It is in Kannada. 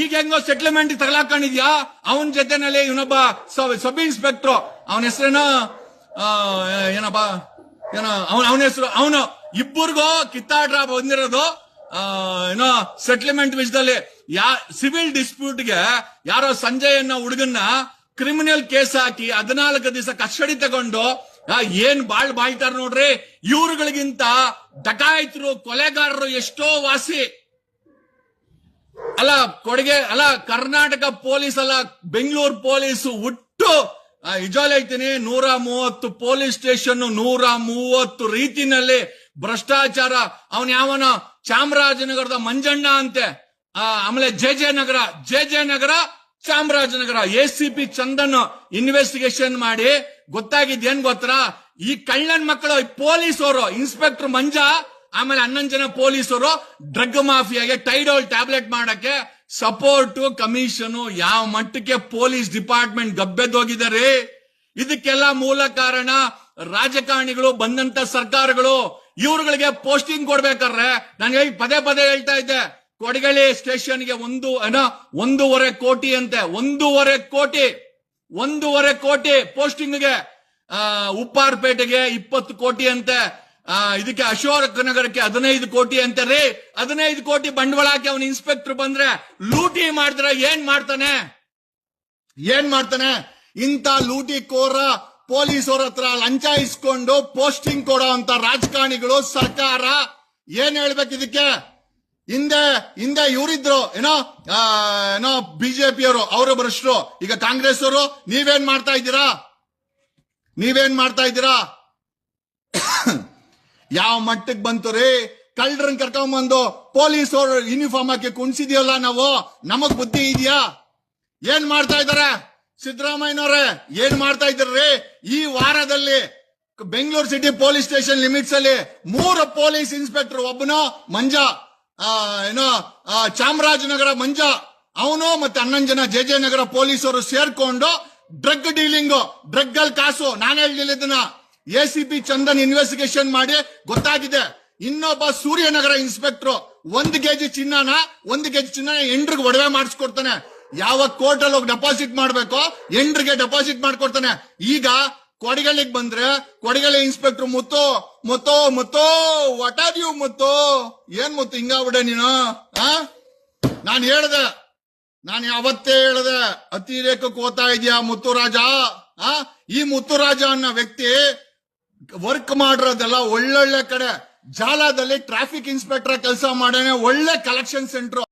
ಈಗ ಹೆಂಗೋ ಸೆಟ್ಲ್ಮೆಂಟ್ ತಗಲಾಕೊಂಡಿದ್ಯಾ ಅವನ ಜೊತೆನಲ್ಲಿ ಇವನೊಬ್ಬ ಸಬ್ ಇನ್ಸ್ಪೆಕ್ಟರ್ ಅವನ ಹೆಸರೇನ? ಏನಪ್ಪ? ಏನೋ, ಅವನ ಅವನ ಹೆಸರು, ಅವನು. ಇಬ್ಬರಿಗೂ ಕಿತ್ತಾಡ್ರ ಬಂದಿರೋದು. ಏನೋ ಸೆಟ್ಲ್ಮೆಂಟ್ ವಿಷಯದಲ್ಲಿ ಯಾ ಸಿವಿಲ್ ಡಿಸ್ಪ್ಯೂಟ್ಗೆ ಯಾರೋ ಸಂಜಯ್ ಅನ್ನೋ ಹುಡುಗನ್ನ ಕ್ರಿಮಿನಲ್ ಕೇಸ್ ಹಾಕಿ ಹದಿನಾಲ್ಕು ದಿವಸ ಕಸ್ಟಡಿ ತಗೊಂಡು ಏನ್ ಬಾಳ್ ಬಾಳ್ತಾರ ನೋಡ್ರಿ? ಇವ್ರುಗಳಿಗಿಂತ ಡಕಾಯಿತರು, ಕೊಲೆಗಾರರು ಎಷ್ಟೋ ವಾಸಿ. ಅಲ್ಲ, ಕೊಡುಗೆ, ಅಲ್ಲ, ಕರ್ನಾಟಕ ಪೊಲೀಸ್ ಅಲ್ಲ, ಬೆಂಗಳೂರು ಪೊಲೀಸ್ ಉಟ್ಟು ಇಜಾಲ್ ಹೇಳ್ತೀನಿ, ನೂರ ಮೂವತ್ತು ಪೊಲೀಸ್ ಸ್ಟೇಷನ್ ನೂರ ಮೂವತ್ತು ರೀತಿನಲ್ಲಿ ಭ್ರಷ್ಟಾಚಾರ. ಅವನ್ ಯಾವನ ಚಾಮರಾಜನಗರದ ಮಂಜಣ್ಣ ಅಂತೆ. ಆಮೇಲೆ J J Nagar, J J Nagar, Chamarajanagar. A C P Chandan investigation ಮಾಡಿ ಗೊತ್ತಾಗಿದ್ ಏನ್ ಗೊತ್ತಾ? ಈ ಕಳ್ಳನ್ ಮಕ್ಕಳು ಪೊಲೀಸ್ ಅವರು ಇನ್ಸ್ಪೆಕ್ಟರ್ ಮಂಜಾ ಆಮೇಲೆ ಹನ್ನೊಂದು ಜನ ಪೊಲೀಸರು ಡ್ರಗ್ ಮಾಫಿಯಾಗೆ ಟೈಡೋಲ್ ಟ್ಯಾಬ್ಲೆಟ್ ಮಾಡಕ್ಕೆ ಸಪೋರ್ಟ್, ಕಮಿಷನ್ ಯಾವ ಮಟ್ಟಕ್ಕೆ ಪೊಲೀಸ್ ಡಿಪಾರ್ಟ್ಮೆಂಟ್ ಗಬ್ಬೆದ್ದೋಗಿದ್ದಾರೆ ಇದಕ್ಕೆಲ್ಲ ಮೂಲ ಕಾರಣ ರಾಜಕಾರಣಿಗಳು, ಬಂದಂತ ಸರ್ಕಾರಗಳು. ಇವ್ರುಗಳಿಗೆ ಪೋಸ್ಟಿಂಗ್ ಕೊಡ್ಬೇಕಾದ್ರೆ ನಾನು ಪದೇ ಪದೇ ಹೇಳ್ತಾ ಇದ್ದೆ. ಕೊಡಗಳಿ ಸ್ಟೇಷನ್ಗೆ ಒಂದು ಏನೋ ಒಂದೂವರೆ ಕೋಟಿ ಅಂತೆ. ಒಂದೂವರೆ ಕೋಟಿ ಒಂದೂವರೆ ಕೋಟಿ ಪೋಸ್ಟಿಂಗ್ಗೆ. ಉಪ್ಪಾರ್ಪೇಟೆಗೆ ಇಪ್ಪತ್ತು ಕೋಟಿ ಅಂತೆ. ಆ, ಇದಕ್ಕೆ ಅಶೋಕ ನಗರಕ್ಕೆ ಹದಿನೈದು ಕೋಟಿ ಅಂತಾರೆ. ಹದಿನೈದು ಕೋಟಿ ಬಂಡವಾಳ ಹಾಕಿ ಅವನ ಇನ್ಸ್ಪೆಕ್ಟರ್ ಬಂದ್ರೆ ಲೂಟಿ ಮಾಡಿದ್ರೆ ಏನ್ ಮಾಡ್ತಾನೆ? ಏನ್ ಮಾಡ್ತಾನೆ? ಇಂತ ಲೂಟಿ ಕೋರ ಪೊಲೀಸರ ಹತ್ರ ಲಂಚ ಇಸ್ಕೊಂಡು ಪೋಸ್ಟಿಂಗ್ ಕೊಡೋ ಅಂತ ರಾಜಕಾರಣಿಗಳು ಸರ್ಕಾರ ಏನ್ ಹೇಳ್ಬೇಕು ಇದಕ್ಕೆ? ಹಿಂದೆ ಹಿಂದೆ ಇವರಿದ್ರು ಏನೋ ಏನೋ ಬಿಜೆಪಿಯವರು ಅವರು ಭ್ರಷ್ಟರು ಈಗ ಕಾಂಗ್ರೆಸ್ ಅವರು ನೀವೇನ್ ಮಾಡ್ತಾ ಇದ್ದೀರಾ? ನೀವೇನ್ ಮಾಡ್ತಾ ಇದ್ದೀರಾ? ಯಾವ ಮಟ್ಟಕ್ಕೆ ಬಂತು ರೀ? ಕಳ್ಳರನ್ ಕರ್ಕೊಂಬಂದು ಪೊಲೀಸ್ ಅವರು ಯೂನಿಫಾರ್ಮ್ ಹಾಕಿ ಕುಣಿಸಿದ್ಯಲ್ಲ ನಾವು? ನಮಗ್ ಬುದ್ಧಿ ಇದೆಯಾ? ಏನ್ ಮಾಡ್ತಾ ಇದಾರೆ? ಸಿದ್ದರಾಮಯ್ಯನವ್ರೆ, ಏನ್ ಮಾಡ್ತಾ ಇದ್ರಿ ಈ ವಾರದಲ್ಲಿ Bengaluru city police station limits ಅಲ್ಲಿ ಮೂರು ಪೊಲೀಸ್ ಇನ್ಸ್ಪೆಕ್ಟರ್, ಒಬ್ಬನು ಮಂಜ ಏನೋ ಚಾಮರಾಜನಗರ ಮಂಜ, ಅವನು ಮತ್ತೆ ಹನ್ನೊಂದು ಜನ ಜೆ ಜೆ ನಗರ ಪೊಲೀಸರು ಸೇರ್ಕೊಂಡು ಡ್ರಗ್ ಡೀಲಿಂಗ್ ಡ್ರಗ್ ಅಲ್ಲಿ ಕಾಸು, ನಾನು ಹೇಳಿಲ್ಲ ಇದನ್ನ. A C P Chandan investigation ಮಾಡಿ ಗೊತ್ತಾಗಿದೆ. ಇನ್ನೊಬ್ಬ ಸೂರ್ಯನಗರ ಇನ್ಸ್ಪೆಕ್ಟರ್ ಒಂದ್ ಕೆಜಿ ಚಿನ್ನನ, ಒಂದ್ ಕೆಜಿ ಚಿನ್ನ ಎಂಡ್ರಿಗೆ ಒಡವೆ ಮಾಡಿಸ್ಕೊಡ್ತಾನೆ. ಯಾವ ಕೋರ್ಟ್ ಅಲ್ಲಿ ಹೋಗಿ ಡೆಪಾಸಿಟ್ ಮಾಡ್ಬೇಕೋ ಎಂಡ್ರಿಗೆ ಡೆಪಾಸಿಟ್ ಮಾಡ್ಕೊಡ್ತಾನೆ. ಈಗ ಕೊಡಗಲ್ಲಿಗೆ ಬಂದ್ರೆ ಕೊಡಗಲ್ಲಿ ಇನ್ಸ್ಪೆಕ್ಟರ್, ಮುತ್ತು, ಮುತ್ತೋ ಮುತ್ತೋ ವಾಟ್ ಆರ್ ಯು ಮುತ್ತು? ಏನ್ ಮುತ್ತು? ಹಿಂಗಾಗ್ಬಿಡ ನೀನು? ಆ? ನಾನು ಹೇಳ್ದೆ, ನಾನು ಯಾವತ್ತೇ ಹೇಳ್ದೆ, ಅತಿರೇಕಕ್ಕೆ ಹೋಗ್ತಾ ಇದೆಯಾ ಮುತ್ತುರಾಜ ಆ? ಈ ಮುತ್ತುರಾಜ ಅನ್ನೋ ವ್ಯಕ್ತಿ ವರ್ಕ್ ಮಾಡಿರೋದೆಲ್ಲ ಒಳ್ಳೊಳ್ಳೆ ಕಡೆ. ಜಾಲದಲ್ಲಿ ಟ್ರಾಫಿಕ್ ಇನ್ಸ್ಪೆಕ್ಟರ್ ಕೆಲಸ ಮಾಡೇನೆ ಒಳ್ಳೆ ಕಲೆಕ್ಷನ್ ಸೆಂಟರ್